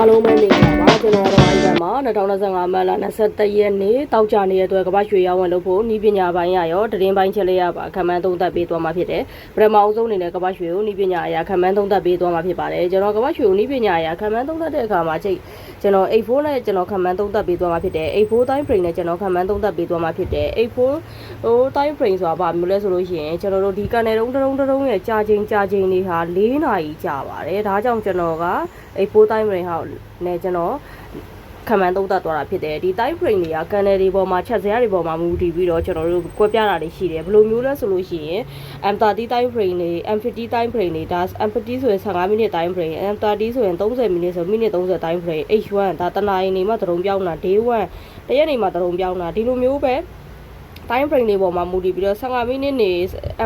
Follow my name, Rajanara. မှာ2025မတ်လ23ရက်နေ့တောက်ကြနေတဲ့အတွက်ကမ္ဘာရွှေရောင်းဝယ်လို့ဖို့ဤပညာပိုင်းရရောတရင်ပိုင်းချက်လေးရပါခံမှန်းသုံးသပ်ပေးသွားမှာဖြစ်တယ်ပထမအဆုံးအနေနဲ့ကမ္ဘာရွှေကိုဤပညာအရာခံမှန်းသုံးသပ်ပေးသွားမှာဖြစ်ပါတယ်ကျွန်တော်ကမ္ဘာရွှေကိုဤပညာအရာခံမှန်းသုံးသပ်တဲ့အခါမှာချိန်ကျွန်တော်84နဲ့ကျွန်တော်ခံမှန်းသုံးသပ်ပေးသွားမှာဖြစ်တယ်84 time frame နဲ့ကျွန်တော်ခံမှန်းသုံးသပ်ပေးသွားမှာဖြစ်တယ်84ဟို time frame ဆိုတာဘာမျိုးလဲဆိုလို့ရှိရင်ကျွန်တော်တို့ဒီကန်နယ်တုံးတုံးတုံးရဲ့ကြာချိန်ကြာချိန်တွေဟာ4နာရီကြာပါတယ်ဒါကြောင့်ကျွန်တော်က84 time frame ဟာနဲ့ကျွန်တော် ခံမှန်းသုံးသပ်သွားတာဖြစ်တယ်ဒီ time frame တွေကကန်နယ်တွေပေါ်မှာချက်စရာတွေပေါ်မှာမူတည်ပြီးတော့ကျွန်တော်တို့ကွဲပြားတာတွေရှိတယ်ဘယ်လိုမျိုးလဲဆိုလို့ရှိရင် M30 time frame တွေ M50 time frame တွေဒါ M50 ဆိုရင်15မိနစ် time frame M30 ဆိုရင်30မိနစ်ဆိုမိနစ်30 time frame H1 ဒါတနာရီနေမှသရုံပြောင်းတာ day 1တရက်နေမှသရုံပြောင်းတာဒီလိုမျိုးပဲ time frame တွေပေါ်မှာမူတည်ပြီးတော့15မိနစ်နေ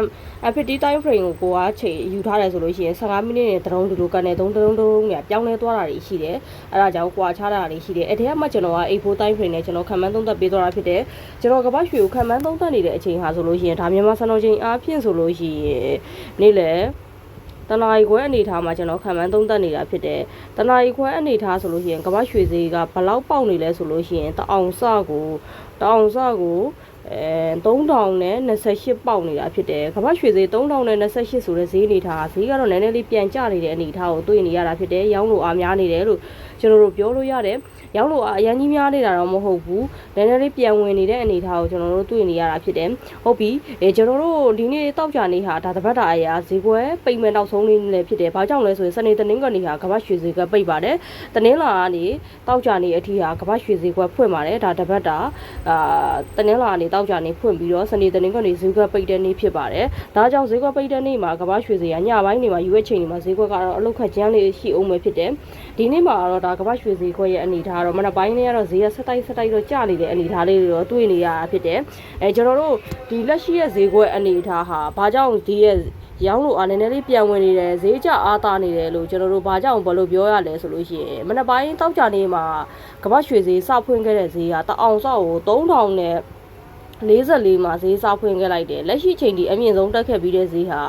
M50 time frame ကိုကိုကချိန်ယူထားတယ်ဆိုလို့ရှိရင်15မိနစ်နဲ့တရုံဒီလိုကန်နဲ့3တရုံတရုံကပြောင်းလဲသွားတာတွေရှိတယ်အဲဒါကြောင့်ကွာခြားတာတွေရှိတယ်အဲ့ဒီကမှကျွန်တော်က A4 time frame နဲ့ကျွန်တော်ခံမှန်းသုံးသပ်ပေးသွားတာဖြစ်တယ်ကျွန်တော်ကပတ်ရွှေကိုခံမှန်းသုံးသပ်နေတဲ့အချိန်ဟာဆိုလို့ရှိရင်ဒါမြန်မာစံတော်ချိန်အားဖြင့်ဆိုလို့ရှိရင်နေ့လေတနာရီခွဲအနေထားမှာကျွန်တော်ခံမှန်းသုံးသပ်နေတာဖြစ်တယ်။တနာရီခွဲအနေထားဆိုလို့ရှိရင်ကမ္ဘာရွှေဈေးကဘလောက်ပေါက်နေလဲဆိုလို့ရှိရင်တအောင်စကိုတအောင်စကို အဲ3000နဲ့28ပေါက်နေတာဖြစ်တယ်။ကမ္ဘာရွှေဈေး3000နဲ့28ဆိုတဲ့ဈေးအနေထားဈေးကတော့နည်းနည်းလေးပြန်ကျနေတဲ့အနေထားကိုတွေ့နေရတာဖြစ်တယ်။ရောင်းလို့အားများနေတယ်လို့ကျွန်တော်တို့ပြောလို့ရတယ်။ ရောင်းလို့အားအရင်ကြီးများနေတာတော့မဟုတ်ဘူး။နည်းနည်းလေးပြန်ဝင်နေတဲ့အနေထားကိုကျွန်တော်တို့တွေ့နေရတာဖြစ်တယ်။ဟုတ်ပြီ။အဲကျွန်တော်တို့ဒီနေ့တောက်ကြနေဟာဒါတပတ်တာအရာဈေးကွက်ပိတ်မဲ့နောက်ဆုံးလေးလည်းဖြစ်တယ်။ဘာကြောင့်လဲဆိုရင်စနေတနင်္ဂနွေဟာကမ္ဘာရွှေဈေးကပိတ်ပါတယ်။တနင်္လာကနေတောက်ကြနေအထိဟာကမ္ဘာရွှေဈေးကွက်ဖွင့်ပါတယ်။ဒါတပတ်တာအာတနင်္လာကနေတောက်ကြနေဖွင့်ပြီးတော့စနေတနင်္ဂနွေဈေးကွက်ပိတ်တဲ့နေ့ဖြစ်ပါတယ်။ဒါကြောင့်ဈေးကွက်ပိတ်တဲ့နေ့မှာကမ္ဘာရွှေဈေးကညပိုင်းနေမှာယူဝဲချိန်နေမှာဈေးကွက်ကတော့အလုတ်ခတ်ကျန်းလေးရှိအောင်ပဲဖြစ်တယ်။ဒီနေ့မှာတော့ဒါကမ္ဘာရွှေဈေးကွက်ရဲ့အနေအထားတော့မနက်ပိုင်းလေးကတော့ဈေးကဆက်တိုက်ဆက်တိုက်တော့ကျနေတဲ့အနေအထားလေးတွေတော့တွေ့နေရတာဖြစ်တယ်။အဲကျွန်တော်တို့ဒီလက်ရှိရဲ့ဈေးကွက်အနေအထားဟာဘာကြောင့်ဒီရဲ့ရောင်းလို့အားနည်းနည်းလေးပြန်ဝင်နေတယ်ဈေးကျအားသာနေတယ်လို့ကျွန်တော်တို့ဘာကြောင့်ဘယ်လိုပြောရလဲဆိုလို့ရှိရင်မနက်ပိုင်းတောက်ကြနေမှာကမ္ဘာရွှေဈေးစဖွင့်ခဲ့တဲ့ဈေးကတအောင်ဆော့ကို3000နဲ့ 44မှာဈေးစဖွင့်ခဲ့လိုက်တယ်လက်ရှိချိန်ဒီအမြင့်ဆုံးတက်ခဲ့ပြီးတဲ့ဈေးဟာ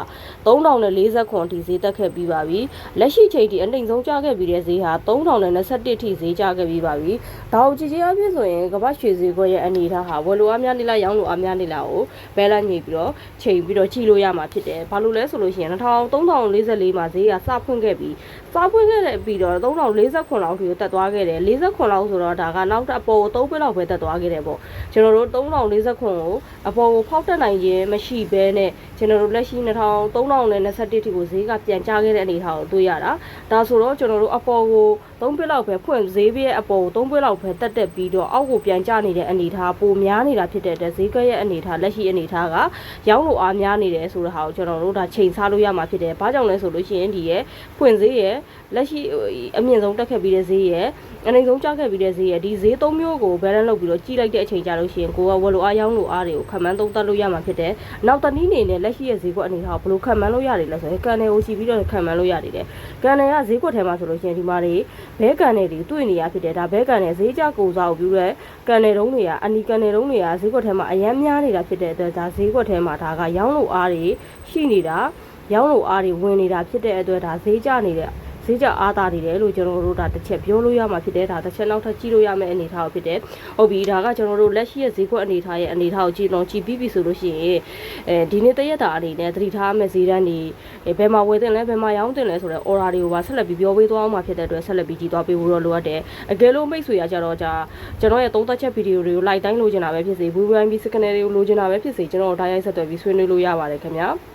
3040ခွန်ထိဈေးတက်ခဲ့ပြီးပါပြီလက်ရှိချိန်ဒီအနှိမ်ဆုံးကျခဲ့ပြီးတဲ့ဈေးဟာ3021ထိဈေးကျခဲ့ပြီးပါပြီဒါကိုကြည့်ကြအဖြစ်ဆိုရင်ကမ္ဘာရွှေဈေးကွက်ရဲ့အနေအထားဟာဝယ်လိုအားများနေလားရောင်းလိုအားများနေလားကိုဘဲလန့်ညိပြီးတော့ချိန်ပြီးတော့ကြည့်လို့ရမှာဖြစ်တယ်ဘာလို့လဲဆိုလို့ရှိရင်3044မှာဈေးကစဖွင့်ခဲ့ပြီးစဖွင့်ခဲ့တဲ့ပြီးတော့3040ခွန်လောက်ထိတက်သွားခဲ့တယ်40ခွန်လောက်ဆိုတော့ဒါကနောက်တစ်အပေါ်3ပိလောက်ပဲတက်သွားခဲ့တယ်ပေါ့ကျွန်တော်တို့3040ခွန်ကိုအပေါ်ကိုဖောက်တက်နိုင်ခြင်းမရှိဘဲနဲ့ကျွန်တော်တို့လက်ရှိ2321ထိကိုဈေးကပြန်ကျခဲ့တဲ့အနေအထားကိုတွေ့ရတာဒါဆိုတော့ကျွန်တော်တို့အပေါ်ကို3ပိလောက်ပဲဖွင့်ဈေးပြည့်အပေါ်ကို3ပိလောက်ပဲတက်တက်ပြီးတော့အောက်ကိုပြန်ကျနေတဲ့အနေအထားပိုများနေတာဖြစ်တဲ့အတွက်ဈေးကရဲ့အနေအထားလက်ရှိအနေအထားကရောင်းလို့အားများနေတယ်ဆိုတဲ့ဟာကိုကျွန်တော်တို့ဒါချိန်ဆလို့ရမှာဖြစ်တယ်ဘာကြောင့်လဲဆိုလို့ရှိရင်ဒီရဲ့ဖွင့်ဈေးရဲ့လက်ရှိအမြင့်ဆုံးတက်ခဲ့ပြီးတဲ့ဈေးရဲ့အနေဆုံးကျခဲ့ပြီးတဲ့ဈေးရဲ့ဒီဈေး၃မျိုးကို balance လုပ်ပြီးတော့ကြီးလိုက်တဲ့အချိန်ကြလို့ရှိရင်ကိုကဝယ်လို့အားရောင်းလို့အားတွေကိုခံမှန်းသုံးသပ်လို့ရမှာဖြစ်တယ်နောက်တနည်းအနေနဲ့လက်ရှိရဲ့ဈေးကွက်အနေထားကိုဘယ်လိုခံမှန်းလို့ရတယ်လဲဆိုရင်ကန်နယ်ကိုရှိပြီးတော့ခံမှန်းလို့ရတယ်တယ်ကန်နယ်ကဈေးကွက်ထဲမှာဆိုလို့ရှိရင်ဒီမှာတွေဘဲကန်နယ်တွေတွေ့နေရဖြစ်တယ်ဒါဘဲကန်နယ်ဈေးကြကိုစားကိုပြုတဲ့ကန်နယ်တုံးတွေကအနီကန်နယ်တုံးတွေကဈေးကွက်ထဲမှာအရန်များနေတာဖြစ်တဲ့အတွက်ဒါဈေးကွက်ထဲမှာဒါကရောင်းလို့အားတွေရှိနေတာရောင်းလို့အားတွေဝင်နေတာဖြစ်တဲ့အတွက်ဒါဈေးကြနေတဲ့ ဈေးကြအားသာနေတယ်လို့ကျွန်တော်တို့ဒါတစ်ချက်ပြောလို့ရမှာဖြစ်တယ်ဒါတစ်ချက်နောက်ထပ်ကြည့်လို့ရမယ့်အနေအထားကိုဖြစ်တယ်ဟုတ်ပြီဒါကကျွန်တော်တို့လက်ရှိရဲ့ဈေးကွက်အနေအထားရဲ့အနေအထားကိုကြည့်တော့ကြည့်ပြီးပြီဆိုလို့ရှိရင်အဲဒီနေ့တရက်တာအနေနဲ့သတိထားမယ့်ဈေးတန်းတွေဘယ်မှာဝယ်တင်လဲဘယ်မှာရောင်းတင်လဲဆိုတဲ့ order တွေကိုပါဆက်လက်ပြီးပြောပေးသွားအောင်မှာဖြစ်တဲ့အတွက်ဆက်လက်ပြီးကြည့်သွားပေးဖို့တော့လိုအပ်တယ်အကယ်လို့မိတ်ဆွေရကြတော့じゃကျွန်တော်ရဲ့သုံးသက်ချက်ဗီဒီယိုတွေကို like တိုင်းလိုချင်တာပဲဖြစ်စေ VVIP signal တွေကိုလိုချင်တာပဲဖြစ်စေကျွန်တော်တို့ဓာတ်ရိုက်ဆက်သွယ်ပြီးဆွေးနွေးလို့ရပါတယ်ခင်ဗျာ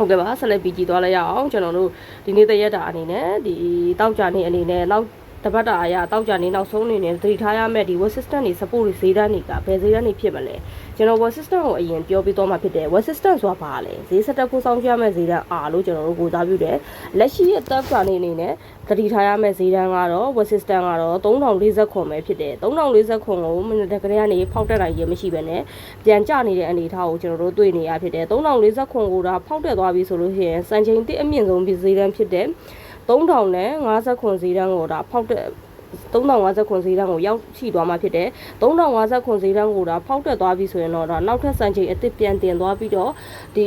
ဟုတ်ကဲ့ပါဆက်လက်ပြီးကြည့်သွားလိုက်ရအောင်ကျွန်တော်တို့ဒီနေ့တရက်တာအနေနဲ့ဒီတောက်ကြနေအနေနဲ့နောက် တပတ်တာအရာတောက်ကြနေနောက်ဆုံးအနေနဲ့သတိထားရမယ့်ဒီ web system တွေ support တွေဈေးတန်းတွေကဘယ်ဈေးတန်းတွေဖြစ်မလဲကျွန်တော် web system ကိုအရင်ပြောပြသွားမှာဖြစ်တယ် web system ဆိုတာဘာလဲဈေးဆက်တက်ဖို့စောင့်ကြရမယ့်ဈေးတန်းအားလို့ကျွန်တော်တို့ကိုသားပြုတယ်လက်ရှိရဲ့တက်ကနေအနေနဲ့သတိထားရမယ့်ဈေးတန်းကတော့ web system ကတော့3040ခွန်ပဲဖြစ်တယ်3040ခွန်ကိုမိနစ်တက်ကလေးကနေဖောက်တက်နိုင်ခြင်းမရှိဘဲနဲ့ပြန်ကျနေတဲ့အနေအထားကိုကျွန်တော်တို့တွေ့နေရဖြစ်တယ်3040ခွန်ကိုဒါဖောက်တက်သွားပြီဆိုလို့ရှိရင်စံချိန်တစ်အမြင့်ဆုံးဈေးတန်းဖြစ်တဲ့ 3000နဲ့50ခွန်ဈေးတန်းကိုဒါဖောက်တ က်3050ခွန်ဈေးတန်းကိုရောက်ရှိသွားမှာဖြစ်တယ်3050ခွန်ဈေးတန်းကိုဒါဖောက်တက်သွားပြီဆိုရင်တော့ဒါနောက်ထပ်စံချိန်အစ်စ်ပြန်တင်သွားပြီးတော့ဒီ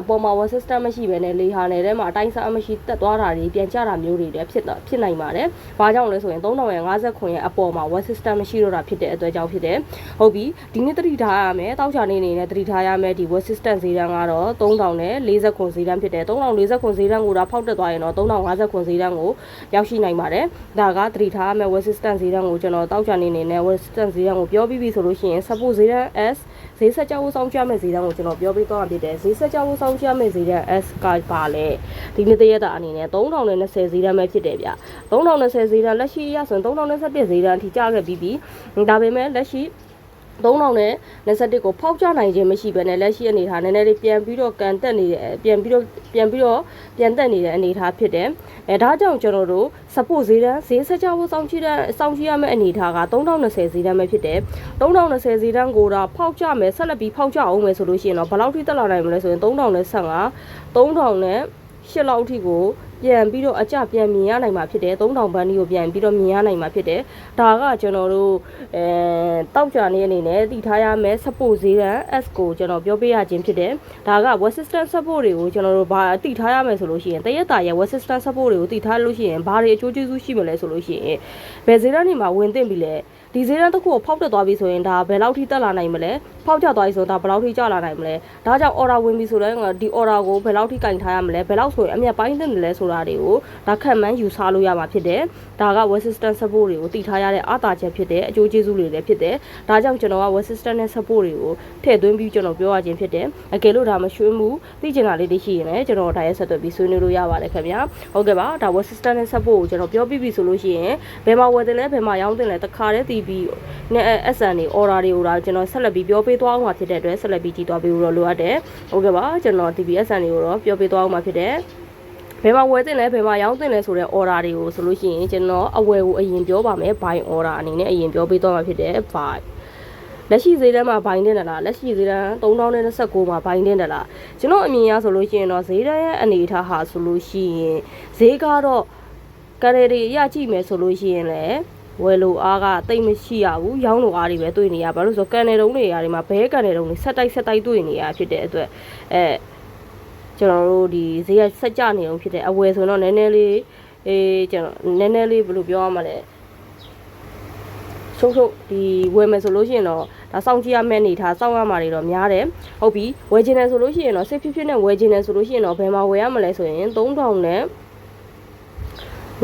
အပေါ်မှာ web system မရှိဘဲနဲ့လေဟာနယ်ထဲမှာအတိုင်းစားမရှိတက်သွားတာတွေပြန်ကျတာမျိုးတွေလည်းဖြစ်တော့ဖြစ်နိုင်ပါတယ်။ဘာကြောင့်လဲဆိုရင်3050ခွန်ရဲ့အပေါ်မှာ web system မရှိတော့တာဖြစ်တဲ့အတွက်ကြောင့်ဖြစ်တယ်။ဟုတ်ပြီဒီနေ့သတိထားရမယ်တောက်ချာနေနေနဲ့သတိထားရမယ်ဒီ web system ဈေးတန်းကတော့3000နဲ့40ခွန်ဈေးတန်းဖြစ်တယ်3040ခွန်ဈေးတန်းကိုဒါဖောက်တက်သွားရင်တော့3050ခွန်ဈေးတန်းကိုရောက်ရှိနိုင်ပါတယ်။ဒါကသတိထားရမယ် web system ဈေးတန်းကိုကျွန်တော်တောက်ချာနေနေနဲ့ web system ဈေးတန်းကိုပြောပြီးပြီဆိုလို့ရှိရင် support ဈေးတန်း S ဈေးဆက်ကြောက်ဆောင်ကြမဲ့ဈေးတန်းကိုကျွန်တော်ပြောပြီးသွားမှာဖြစ်တယ်ဈေးဆက်ကြောက်ဆောင်ကြမဲ့ဈေးတန်း S ကပါလေဒီနေ့တရက်တာအနေနဲ့3020ဈေးတန်းပဲဖြစ်တယ်ဗျ3020ဈေးတန်းလက်ရှိရဆိုရင်3021ဈေးတန်းအထိကျခဲ့ပြီးပြီဒါပေမဲ့လက်ရှိ 3000နဲ့21ကိုဖောက်ချနိုင်ခြင်းမရှိဘဲနဲ့လက်ရှိအနေထားနည်းနည်းလေးပြန်ပြီးတော့ကန်တက်နေတယ်ပြန်ပြီးတော့ပြန်ပြီးတော့ပြန်တက်နေတဲ့အနေထားဖြစ်တယ်အဲဒါကြောင့်ကျွန်တော်တို့ support ဈေးတန်းဈေးဆက်ကြဖို့စောင့်ကြည့်တဲ့စောင့်ကြည့်ရမယ့်အနေထားက3020ဈေးတန်းပဲဖြစ်တယ်3020ဈေးတန်းကိုတော့ဖောက်ချမယ်ဆက်လက်ပြီးဖောက်ချအောင်မယ်ဆိုလို့ရှိရင်တော့ဘယ်လောက်ထိတက်လာနိုင်မလဲဆိုရင်3015 3000နဲ့ရှစ်လောက်ထိကို ပြန်ပြီးတော့အကြပြန်မြင်ရနိုင်မှာဖြစ်တယ်3000ဘန်းကြီးကိုပြန်ပြီးတော့မြင်ရနိုင်မှာဖြစ်တယ်ဒါကကျွန်တော်တို့အဲတောက်ကြနေအနေနဲ့တည်ထားရမယ် support ဈေးတန်း S ကိုကျွန်တော်ပြောပြရခြင်းဖြစ်တယ်ဒါက web system support တွေကိုကျွန်တော်တို့ဘာတည်ထားရမယ်ဆိုလို့ရှိရင်တရက်တာရဲ့ web system support တွေကိုတည်ထားလို့ရှိရင်ဘာတွေအကျိုးကျေးဇူးရှိမလဲဆိုလို့ရှိရင်ဘယ်ဈေးတန်းတွေမှာဝင်သင့်ပြီလဲဒီဈေးတန်းတစ်ခုကိုဖောက်တက်သွားပြီဆိုရင်ဒါဘယ်လောက်ထိတက်လာနိုင်မလဲဖောက်ကျသွားပြီဆိုတော့ဒါဘယ်လောက်ထိကျလာနိုင်မလဲဒါကြောင့် order ဝင်ပြီဆိုတော့ဒီ order ကိုဘယ်လောက်ထိကင်ထားရမလဲဘယ်လောက်ဆိုရင်အမြတ်ပိုင်းတင်တယ်လဲဆိုတာတွေကိုဒါခံမှန်းယူဆလို့ရမှာဖြစ်တယ်ဒါက web system support တွေကိုတည်ထားရတဲ့အားသာချက်ဖြစ်တယ်အကျိုးကျေးဇူးတွေလည်းဖြစ်တယ်ဒါကြောင့်ကျွန်တော်က web system နဲ့ support တွေကိုထည့်သွင်းပြီးကျွန်တော်ပြောရခြင်းဖြစ်တယ်အကယ်လို့ဒါမရွှေမှုသိချင်တာလေးတွေရှိရင်လည်းကျွန်တော်ဒါရဲ့ဆက်သွယ်ပြီးဆွေးနွေးလို့ရပါတယ်ခင်ဗျာဟုတ်ကဲ့ပါဒါ web system နဲ့ support ကိုကျွန်တော်ပြောပြီးပြီဆိုလို့ရှိရင်ဘယ်မှာဝယ်တယ်လဲဘယ်မှာရောင်းတယ်လဲတခါတည်းတည်ပြီးနဲ့ SN တွေ order တွေကိုဒါကျွန်တော်ဆက်လက်ပြီးပြောပေးသွားအောင်မှာဖြစ်တဲ့အတွက်ဆက်လက်ပြီးကြည့်သွားပေးလို့လိုအပ်တယ်ဟုတ်ကဲ့ပါကျွန်တော် TBSN တွေကိုတော့ပြောပေးသွားအောင်မှာဖြစ်တယ် ဘယ်မှာဝယ်တင်လဲဘယ်မှာရောင်းတင်လဲဆိုတဲ့ order တွေကိုဆိုလို့ရှိရင်ကျွန်တော်အဝယ်ကိုအရင်ပြောပါမယ် buy order အနေနဲ့အရင်ပြောပေးသွားမှာဖြစ်တယ် buy လက်ရှိဈေးတန်းမှာဘိုင်းတင်တယ်လားလက်ရှိဈေးတန်း3029မှာဘိုင်းတင်တယ်လားကျွန်တော်အမြင်အရဆိုလို့ရှိရင်တော့ဈေးတန်းရဲ့အနေအထားဟာဆိုလို့ရှိရင်ဈေးကတော့ကရေတွေရကြည့်မယ်ဆိုလို့ရှိရင်လည်းဝယ်လို့အားကတိတ်မရှိရဘူးရောင်းလို့အားတွေပဲတွေ့နေရဘာလို့ဆိုတော့ကန်နယ်တုံးတွေရာတွေမှာဘဲကန်နယ်တုံးတွေဆက်တိုက်ဆက်တိုက်တွေ့နေရဖြစ်တဲ့အတွက်အဲ ကျွန်တော်တို့ဒီဈေးကဆက်ကြနေအောင်ဖြစ်တဲ့အဝယ်ဆိုတော့နည်းနည်းလေးအေးကျွန်တော်နည်းနည်းလေးဘယ်လိုပြောရမလဲဆုံးဆုံးဒီဝယ်မယ်ဆိုလို့ရှိရင်တော့ဒါစောင့်ကြည့်ရမယ့်အနေထားစောင့်ရမှာတွေတော့များတယ်ဟုတ်ပြီဝယ်ခြင်းတယ်ဆိုလို့ရှိရင်တော့စိတ်ဖြစ်ဖြစ်နဲ့ဝယ်ခြင်းတယ်ဆိုလို့ရှိရင်တော့ဘယ်မှာဝယ်ရမလဲဆိုရင်3000နဲ့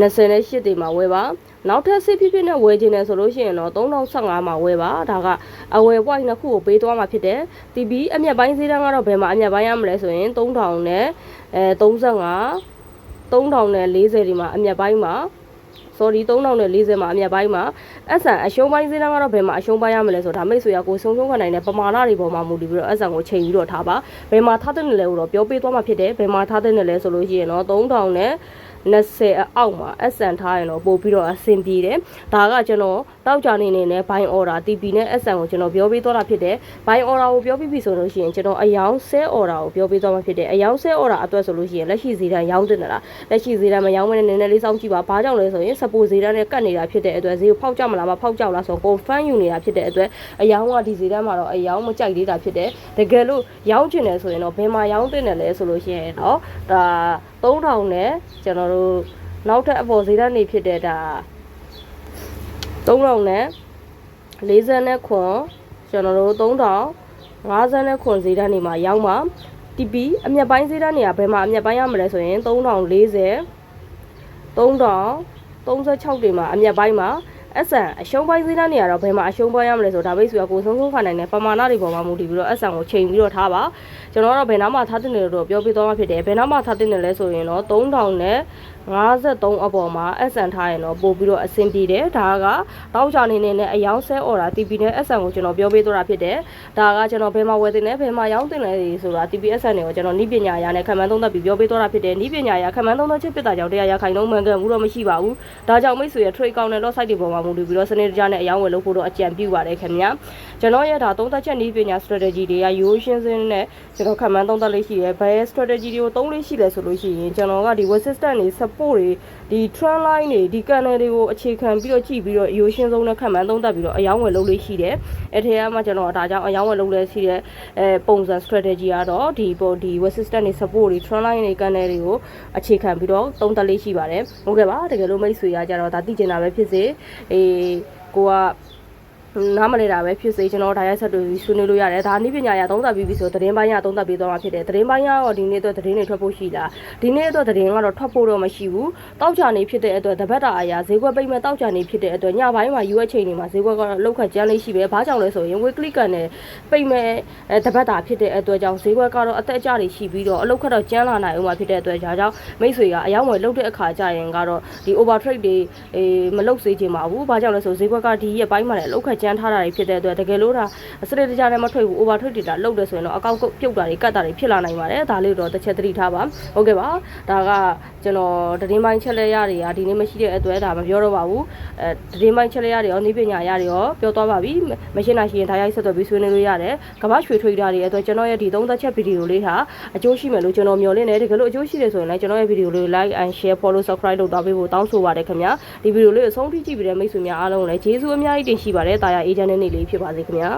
28တိမှာဝယ်ပါ နောက်ထပ်စစ်ဖြစ်ဖြစ်နဲ့ဝယ်ခြင်းတယ်ဆိုလို့ရှိရင်တော့3015မှာဝယ်ပါဒါကအဝယ် point နှစ်ခုကိုပေးသွားမှာဖြစ်တယ် TB အမြတ်ပိုင်းဈေးတန်းကတော့ဘယ်မှာအမြတ်ပိုင်းရမလဲဆိုရင်3000နဲ့အဲ35 3000နဲ့40ဒီမှာအမြတ်ပိုင်းမှာ sorry 3040မှာအမြတ်ပိုင်းမှာအဆန်အရှုံးပိုင်းဈေးတန်းကတော့ဘယ်မှာအရှုံးပိုင်းရမလဲဆိုတော့ဒါမိတ်ဆွေကကိုဆုံးဆုံးခံနိုင်တဲ့ပမာဏတွေပေါ်မှာမူတည်ပြီးတော့အဆန်ကိုချိန်ပြီးတော့ထားပါဘယ်မှာထားတဲ့နယ်လဲကိုတော့ပြောပေးသွားမှာဖြစ်တယ်ဘယ်မှာထားတဲ့နယ်လဲဆိုလို့ရှိရင်တော့3000နဲ့ 20အောက်မှာ SN ထားရင်တော့ပို့ပြီးတော့အဆင်ပြေတယ်ဒါကကျွန်တော် တောက်ကြနေနေနဲ့ buy order TP နဲ့ SN ကိုကျွန်တော်ပြောပေးသွားတာဖြစ်တယ် buy order ကိုပြောပြီးပြီဆိုလို့ရှိရင်ကျွန်တော်အယောင် sell order ကိုပြောပေးသွားမှာဖြစ်တယ်အယောင် sell order အတွက်ဆိုလို့ရှိရင်လက်ရှိဈေးတန်းရောင်းတင်တာလားလက်ရှိဈေးတန်းမရောင်းမနဲ့နည်းနည်းလေးစောင့်ကြည့်ပါဘာကြောင့်လဲဆိုရင် support ဈေးတန်းနဲ့ကတ်နေတာဖြစ်တဲ့အတွက်ဈေးကိုဖောက်ကြမလားမဖောက်ကြလားဆိုတော့ confirm ယူနေတာဖြစ်တဲ့အတွက်အယောင်ကဒီဈေးတန်းမှာတော့အယောင်မကြိုက်သေးတာဖြစ်တယ်တကယ်လို့ရောင်းချင်တယ်ဆိုရင်တော့ဘယ်မှာရောင်းတင်တယ်လဲဆိုလို့ရှိရင်တော့ဒါ3000နဲ့ကျွန်တော်တို့နောက်ထပ်အပေါ်ဈေးတန်းနေဖြစ်တဲ့ဒါ 3000နဲ့40နဲ့ခွန်ကျွန်တော်တို့3000 50နဲ့ခွန်ဈေးတန်းနေမှာရောင်းပါတီပီအမြတ်ပိုင်းဈေးတန်းနေရဘယ်မှာအမြတ်ပိုင်းရမလဲဆိုရင်3040 3036တွေမှာအမြတ်ပိုင်းမှာ အဆန်အရှုံးပိုင်းဈေးတန်းနေရတော့ဘယ်မှာအရှုံးပိုင်းရမလဲဆိုတော့ဒါပိတ်ဆိုရကိုဆုံးဆုံးခါနိုင်တဲ့ပမာဏတွေပေါ်မှာမူတည်ပြီးတော့အဆန်ကိုချိန်ပြီးတော့ထားပါကျွန်တော်ကတော့ဘယ်နားမှာထားတင်တယ်လို့ပြောပြသွားမှာဖြစ်တယ်ဘယ်နားမှာထားတင်တယ်လဲဆိုရင်တော့3000နဲ့53အပေါ်မှာ SN ထားရင်တော့ပို့ပြီးတော့အဆင်ပြေတယ်ဒါကတောက်ချနေနေနဲ့အယောင်ဆဲ order TP နဲ့ SN ကိုကျွန်တော်ပြောပေးသွားတာဖြစ်တယ်ဒါကကျွန်တော်ဘယ်မှာဝယ်တင်လဲဘယ်မှာရောင်းတင်လဲဆိုတာ TP SN တွေကိုကျွန်တော်နီးပညာရာနဲ့ခံမှန်းသုံးသပ်ပြီးပြောပေးသွားတာဖြစ်တယ်နီးပညာရာခံမှန်းသုံးသပ်ချက်ဖြစ်တာကြောင့်တရားရခိုင်လုံးမှန်ကန်မှုတော့မရှိပါဘူးဒါကြောင့်မိတ်ဆွေရဲ့ trade account နဲ့ lot site တွေပေါ်မှာမူတည်ပြီးတော့စနေတကျနဲ့အယောင်ဝယ်လုပ်ဖို့တော့အကြံပြုပါတယ်ခင်ဗျာကျွန်တော်ရဲ့ဒါသုံးသပ်ချက်နီးပညာ strategy တွေကရိုးရှင်းစင်းနဲ့ကျွန်တော်ခံမှန်းသုံးသပ်လေးရှိတယ်ဘယ် strategy တွေကိုသုံးလေးရှိလဲဆိုလို့ရှိရင်ကျွန်တော်ကဒီ web system တွေ support တွေဒီ trend line တွေဒီ channel တွေကိုအခြေခံပြီးတော့ကြည့်ပြီးတော့အယိုရှင်းဆုံးနဲ့ခံမှန်းသုံးသပ်ပြီးတော့အယောင်းဝယ်လုပ်လို့ရှိတယ်အဲ့ထဲကမှကျွန်တော်ဒါကြောင့်အယောင်းဝယ်လုပ်လဲရှိတဲ့အဲပုံစံ strategy ကတော့ဒီပေါ်ဒီ web system တွေ support တွေ trend line တွေ channel တွေကိုအခြေခံပြီးတော့သုံးသပ်လေးရှိပါတယ်ဟုတ်ကဲ့ပါတကယ်လို့မိတ်ဆွေရကြတော့ဒါသိကျင်တာပဲဖြစ်စေအေးကိုက နားမလဲတာပဲဖြစ်စေကျွန်တော်ဒါရိုက်ဆက်တွေဆွေးနွေးလို့ရတယ်ဒါနိပညာရသုံးသပ်ပြီးပြီဆိုသတင်းပိုင်းရသုံးသပ်ပြီးတော့မှာဖြစ်တယ်သတင်းပိုင်းရတော့ဒီနေ့တော့သတင်းတွေထွက်ဖို့ရှိလားဒီနေ့တော့သတင်းကတော့ထွက်ဖို့တော့မရှိဘူးတောက်ချနေဖြစ်တဲ့အတွက်တပတ်တာအရာဈေးကွက်ပိတ်မဲ့တောက်ချနေဖြစ်တဲ့အတွက်ညပိုင်းမှာ US ချိန်တွေမှာဈေးကွက်ကတော့လောက်ခတ်ကြမ်းလေးရှိပဲဘာကြောင့်လဲဆိုရင် weekly ကန်နဲ့ပိတ်မဲ့အဲတပတ်တာဖြစ်တဲ့အတွက်ကြောင့်ဈေးကွက်ကတော့အသက်အကျတွေရှိပြီးတော့အလောက်ခတ်တော့ကြမ်းလာနိုင်ဦးမှာဖြစ်တဲ့အတွက်ဒါကြောင့်မိတ်ဆွေကအယောင်းဝယ်လုပ်တဲ့အခါကျရင်ကတော့ဒီ over trade တွေအေးမလုပ်စေချင်ပါဘူးဘာကြောင့်လဲဆိုဈေးကွက်ကဒီရက်ပိုင်းမှာလည်းအလောက်ခတ်ကြမ်းထားတာတွေဖြစ်တဲ့အတွက်တကယ်လို့ဒါစနစ်တကျနဲ့မထွက်ဘူး over trade တွေတာလုပ်တယ်ဆိုရင်တော့အကောက်ပြုတ်တာတွေကတ်တာတွေဖြစ်လာနိုင်ပါတယ်ဒါလေးတော့တစ်ချက်သတိထားပါဟုတ်ကဲ့ပါဒါကကျွန်တော်သတင်းပိုင်းချက်လက်ရတွေကဒီနေ့မရှိတဲ့အတွက်ဒါမပြောတော့ပါဘူးအဲသတင်းပိုင်းချက်လက်ရတွေရောနည်းပညာရတွေရောပြောသွားပါပြီမရှင်းနိုင်ရှိရင်ဒါရိုက်ဆက်သွယ်ပြီးဆွေးနွေးလို့ရတယ်ကမ္ဘာရွှေထွေးတာတွေအတွက်ကျွန်တော်ရဲ့ဒီသုံးသက်ချက်ဗီဒီယိုလေးဟာအကျိုးရှိမယ်လို့ကျွန်တော်မျှော်လင့်တယ်တကယ်လို့အကျိုးရှိတယ်ဆိုရင်လည်းကျွန်တော်ရဲ့ဗီဒီယိုလေး like and share follow subscribe လုပ်တော့ပေးဖို့တောင်းဆိုပါတယ်ခင်ဗျာဒီဗီဒီယိုလေးကိုအဆုံးထိကြည့်ပြီးတဲ့မိတ်ဆွေများအားလုံးကိုလည်းကျေးဇူးအများကြီးတင်ရှိပါတယ်တာယာအေဂျင့်နဲ့နေလေးဖြစ်ပါစေခင်ဗျာ